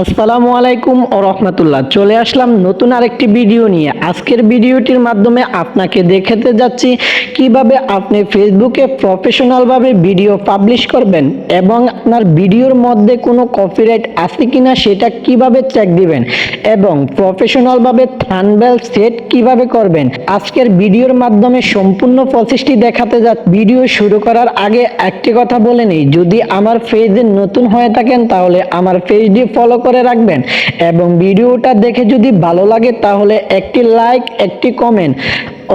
আসসালামু আলাইকুম ও রহমতুল্লাহ। চলে আসলাম নতুন আরেকটি ভিডিও নিয়ে। আজকের ভিডিওটির মাধ্যমে আপনাকে দেখাতে যাচ্ছি কীভাবে আপনি ফেসবুকে প্রফেশনালভাবে ভিডিও পাবলিশ করবেন এবং আপনার ভিডিওর মধ্যে কোনো কপিরাইট আছে কিনা সেটা কীভাবে চেক দিবেন এবং প্রফেশনালভাবে থানবেল সেট কীভাবে করবেন। আজকের ভিডিওর মাধ্যমে সম্পূর্ণ প্রসেসটি দেখাতে যা ভিডিও শুরু করার আগে একটি কথা বলে নেই। যদি আমার পেজে নতুন হয়ে থাকেন তাহলে আমার পেজটি ফলো করে রাখবেন এবং ভিডিওটা দেখে যদি ভালো লাগে তাহলে একটি লাইক, একটি কমেন্ট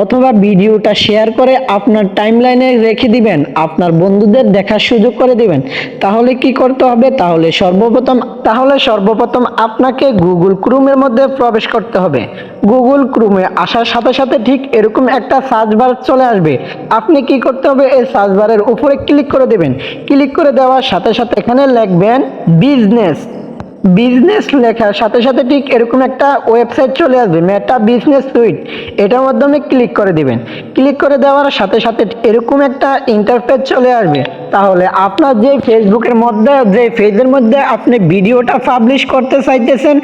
অথবা ভিডিওটা শেয়ার করে আপনার টাইমলাইনে রেখে দিবেন, আপনার বন্ধুদের দেখার সুযোগ করে দিবেন। তাহলে কি করতে হবে? তাহলে সর্বপ্রথম তাহলে সর্বপ্রথম আপনাকে গুগল ক্রোমের মধ্যে প্রবেশ করতে হবে। গুগল ক্রোমে আসার সাথে সাথে ঠিক এরকম একটা সার্চ বার চলে আসবে। আপনি কি করতে হবে? এই সার্চ বারের উপরে ক্লিক করে দেবেন। ক্লিক করে দেওয়ার সাথে সাথে এখানে লিখবেন বিজনেস বিজনেস লেখার সাথে সাথে ঠিক এরকম একটা ওয়েবসাইট চলে আসবে মেটা বিজনেস সুইট এটার মাধ্যমে ক্লিক করে দিবেন। ক্লিক করে দেওয়ার সাথে সাথে এরকম একটা ইন্টারফেস চলে আসবে। তাহলে আপনার যে ফেসবুকের মধ্যে, যে পেজের মধ্যে আপনি ভিডিওটা পাবলিশ করতে চাইতেছেন,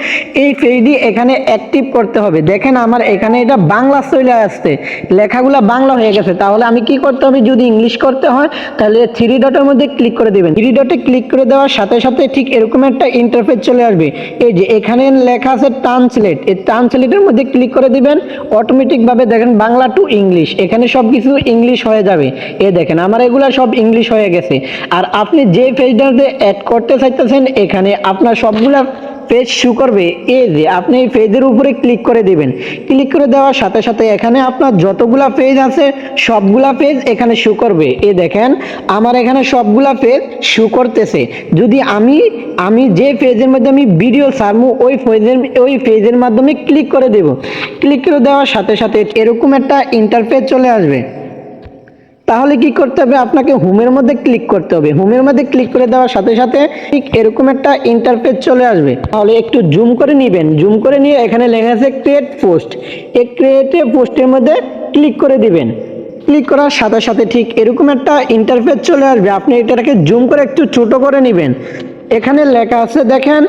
এই পেজটি এখানে অ্যাক্টিভ করতে হবে। দেখেন আমার এখানে এটা বাংলা চলে আসছে। লেখাগুলো বাংলা হয়ে গেছে। তাহলে আমি কি করতে হবে? যদি ইংলিশ করতে হয়, তাহলে থ্রি ডটের মধ্যে ক্লিক করে দেবেন। থ্রি ডটে ক্লিক করে দেওয়ার সাথে সাথে ঠিক এরকম একটা ইন্টারফেস চলে আসবে। এই যে এখানে লেখা আছে ট্রান্সলেট এই ট্রান্সলেটের মধ্যে ক্লিক করে দিবেন। অটোমেটিকভাবে দেখেন বাংলা টু ইংলিশ এখানে সব কিছু ইংলিশ হয়ে যাবে। এ দেখেন, আমার এগুলা সব ইংলিশ হয়ে গেছে। আর আপনি যে পেজটাতে অ্যাড করতে চাইতেছেন, এখানে আপনার সবগুলা পেজ শু করবে। এ যে, আপনি এই পেজের উপরে ক্লিক করে দিবেন। ক্লিক করে দেওয়ার সাথে সাথে এখানে আপনার যতগুলা পেজ আছে, সবগুলা পেজ এখানে শু করবে। এ দেখেন, আমার এখানে সবগুলা পেজ শু করতেছে। যদি আমি আমি যে পেজের মধ্যে আমি ভিডিও সারমু ওই পেজের ওই পেজের মাধ্যমে ক্লিক করে দেব। ক্লিক করে দেওয়ার সাথে সাথে এরকম একটা ইন্টারফেস চলে আসবে। তাহলে কি করতে হবে? আপনাকে হোমের মধ্যে ক্লিক করতে হবে। হোমের মধ্যে ক্লিক করে দেওয়ার সাথে সাথে ঠিক এরকম একটা ইন্টারফেস চলে আসবে। তাহলে একটু জুম করে নেবেন। জুম করে নিয়ে এখানে লেখা আছে ক্রিয়েট পোস্ট এই ক্রিয়েট পোস্টের মধ্যে ক্লিক করে দিবেন। ক্লিক করার সাথে সাথে ঠিক এরকম একটা ইন্টারফেস চলে আসবে। আপনি এটাকে জুম করে একটু ছোট করে নেবেন। এখানে লেখা আছে, দেখেন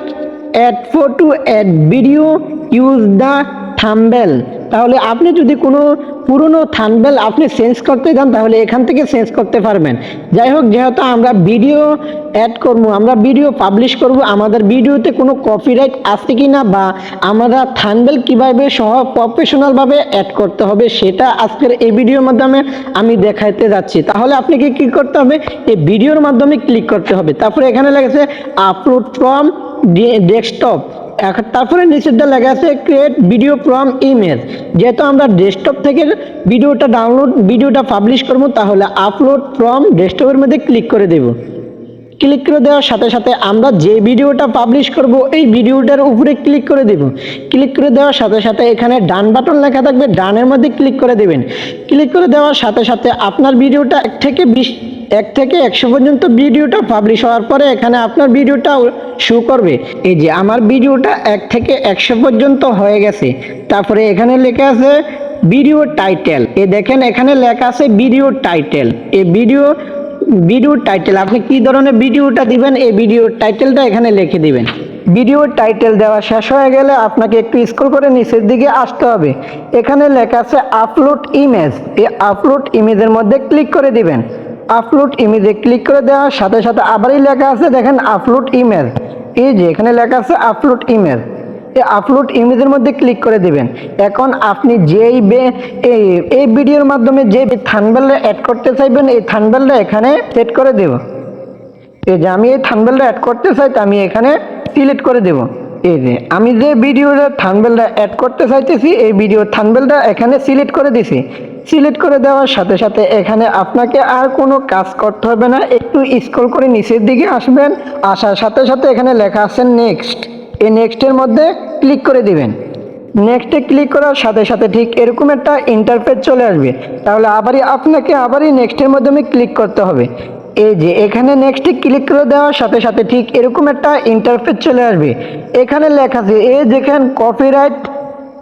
add photo add video use the thumbnail. তাহলে আপনি যদি কোনো পুরনো থাম্বেল আপনি চেঞ্জ করতে যান, তাহলে এখান থেকে চেঞ্জ করতে পারবেন। যাই হোক, যেহেতু আমরা ভিডিও অ্যাড করব, আমরা ভিডিও পাবলিশ করব, আমাদের ভিডিওতে কোনো কপিরাইট আছে কি না বা আমরা থাম্বেল কীভাবে সহ প্রফেশনালভাবে অ্যাড করতে হবে, সেটা আজকের এই ভিডিওর মাধ্যমে আমি দেখাইতে যাচ্ছি। তাহলে আপনাকে কি করতে হবে? এই ভিডিওর মাধ্যমে ক্লিক করতে হবে। তারপরে এখানে লেগেছে আপলোড ফ্রম ডেস্কটপ তারপরে নিচেরটা লেখা আছে ক্রিয়েট ভিডিও ফ্রম ইমেজ যেহেতু আমরা ডেস্কটপ থেকে ভিডিওটা ডাউনলোড ভিডিওটা পাবলিশ করব, তাহলে আপলোড ফ্রম ডেস্কটপের মধ্যে ক্লিক করে দেব। ক্লিক করে দেওয়ার সাথে সাথে আমরা যে ভিডিওটা পাবলিশ করব, এই ভিডিওটার উপরে ক্লিক করে দেব। ক্লিক করে দেওয়ার সাথে সাথে এখানে ডান বাটন লেখা থাকবে ডানের মধ্যে ক্লিক করে দেবেন। ক্লিক করে দেওয়ার সাথে সাথে আপনার ভিডিওটা এক থেকে বিশ এক থেকে একশো পর্যন্ত ভিডিওটা পাবলিশ হওয়ার পরে এখানে আপনার ভিডিওটা শো করবে। এই যে আমার ভিডিওটা এক থেকে একশো পর্যন্ত হয়ে গেছে। তারপরে এখানে লেখা আছে ভিডিও টাইটেল এ দেখেন এখানে লেখা আছে ভিডিও টাইটেল এই ভিডিও ভিডিও টাইটেল আপনি কি ধরনের ভিডিওটা দিবেন, এই ভিডিও টাইটেলটা এখানে লিখে দিবেন। ভিডিও টাইটেল দেওয়া শেষ হয়ে গেলে আপনাকে একটু স্ক্রল করে নিচের দিকে আসতে হবে। এখানে লেখা আছে আপলোড ইমেজ এই আপলোড ইমেজের মধ্যে ক্লিক করে দিবেন। আপলোড ইমেজে ক্লিক করে দেওয়ার সাথে সাথে আবারই লেখা আছে, দেখেন আপলোড ইমেজ এই যে এখানে লেখা আছে আপলোড ইমেজ এই আপলোড ইমেজের মধ্যে ক্লিক করে দিবেন। এখন আপনি যেই এই ভিডিওর মাধ্যমে যে থানবেলটা অ্যাড করতে চাইবেন, এই থানবেলটা এখানে সেট করে দেব। এই যে আমি এই থানবেলটা অ্যাড করতে চাই, তো আমি এখানে সিলেক্ট করে দেব। এই যে আমি যে ভিডিওর থানবেলটা অ্যাড করতে চাইতেছি, এই ভিডিও থানবেলটা এখানে সিলেক্ট করে দিছি। সিলেক্ট করে দেওয়ার সাথে সাথে এখানে আপনাকে আর কোনো কাজ করতে হবে না। একটু স্ক্রল করে নিচের দিকে আসবেন। আসার সাথে সাথে এখানে লেখা আছে নেক্সট এই নেক্সটের মধ্যে ক্লিক করে দিবেন। নেক্সটে ক্লিক করার সাথে সাথে ঠিক এরকম একটা ইন্টারফেস চলে আসবে। তাহলে আবারই আপনাকে আবারই নেক্সটের মাধ্যমে ক্লিক করতে হবে। এই যে এখানে নেক্সটে ক্লিক করে দেওয়ার সাথে সাথে ঠিক এরকম একটা ইন্টারফেস চলে আসবে। এখানে লেখা আছে এ যেখানে copyright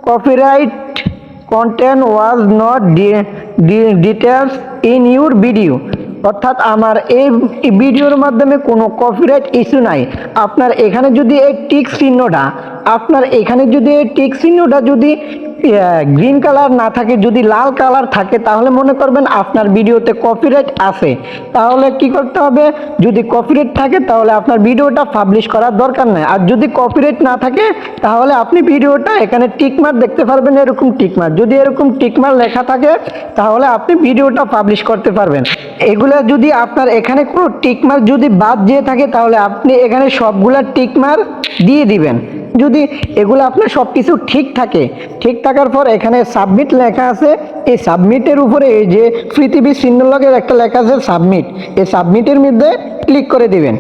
copyright content was not details in your video অর্থাৎ আমার এই ভিডিওর মাধ্যমে কোনো কপিরাইট ইস্যু নাই। আপনার এখানে যদি এই টিক চিহ্নটা, আপনার এখানে যদি এই টিক চিহ্নটা যদি গ্রিন কালার না থাকে, যদি লাল কালার থাকে, তাহলে মনে করবেন আপনার ভিডিওতে কপিরাইট আছে। তাহলে কি করতে হবে? যদি কপিরাইট থাকে, তাহলে আপনার ভিডিওটা পাবলিশ করার দরকার নেই। আর যদি কপিরাইট না থাকে, তাহলে আপনি ভিডিওটা এখানে টিকমার দেখতে পারবেন, এরকম টিকমার যদি এরকম টিকমার লেখা থাকে, তাহলে আপনি ভিডিওটা পাবলিশ করতে পারবেন। এগুলো যদি আপনার এখানে কোনো টিকমার যদি বাদ দিয়ে থাকে, তাহলে আপনি এখানে সবগুলা টিকমার দিয়ে দিবেন। যদি এগুলো আপনার সব কিছু ঠিক থাকে, ঠিক থাকার পর এখানে সাবমিট লেখা আছে, এই সাবমিটের উপরে এই যে পৃথিবীর চিহ্নলগের একটা লেখা আছে সাবমিট এই সাবমিটের মধ্যে ক্লিক করে দিবেন।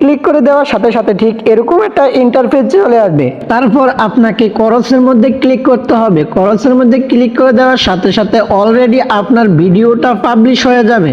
ক্লিক করে দেওয়ার সাথে সাথে ঠিক এরকম একটা ইন্টারফেস চলে আসবে। তারপর আপনাকে করসের মধ্যে ক্লিক করতে হবে। করসের মধ্যে ক্লিক করে দেওয়ার সাথে সাথে অলরেডি আপনার ভিডিওটা পাবলিশ হয়ে যাবে।